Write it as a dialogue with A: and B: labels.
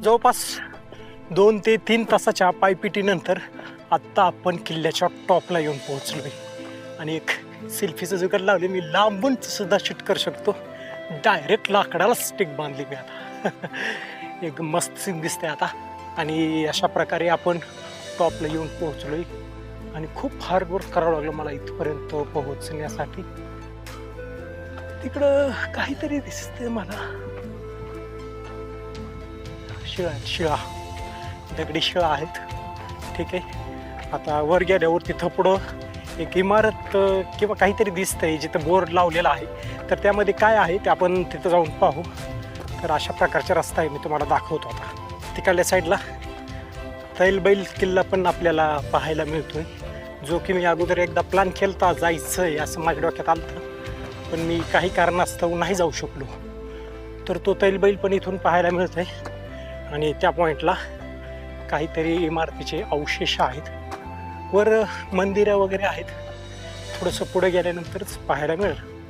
A: जवळपास दोन ते तीन तासाच्या पायपिटीनंतर आत्ता आपण किल्ल्याच्या टॉपला येऊन पोहोचलो आहे आणि एक सेल्फीचं जुगाड लावले मी लांबून सुद्धा शूट करू शकतो. डायरेक्ट लाकडाला स्टिक बांधली मी आता. एक मस्त सीन दिसते आता. आणि अशा प्रकारे आपण टॉपला येऊन पोहोचलो आहे आणि खूप हार्ड वर्क करावं लागलं मला इथपर्यंत पोहोचण्यासाठी. तिकडं काहीतरी दिसते मला. शिळा शिळा दगडी शिळा आहेत. ठीक आहे. आता वर गेल्यावर तिथं पुढं एक इमारत किंवा काहीतरी दिसतंय जिथं बोर्ड लावलेला आहे. तर त्यामध्ये काय आहे ते आपण तिथं जाऊन पाहू. तर अशा प्रकारचा रस्ता आहे मी तुम्हाला दाखवतो आता. तिकडल्या साईडला तैलबैल किल्ला पण आपल्याला पाहायला मिळतो आहे जो की मी अगोदर एकदा प्लॅन केलता जायचं आहे असं माझ्या डोक्यात आलं होतं. पण मी काही कारणास्तव नाही जाऊ शकलो. तर तो तैलबैल पण इथून पाहायला मिळत आहे आणि त्या पॉईंटला काहीतरी इमारतीचे अवशेष आहेत. वर मंदिरं वगैरे आहेत. थोडंसं पुढे गेल्यानंतरच पाहायला मिळेल.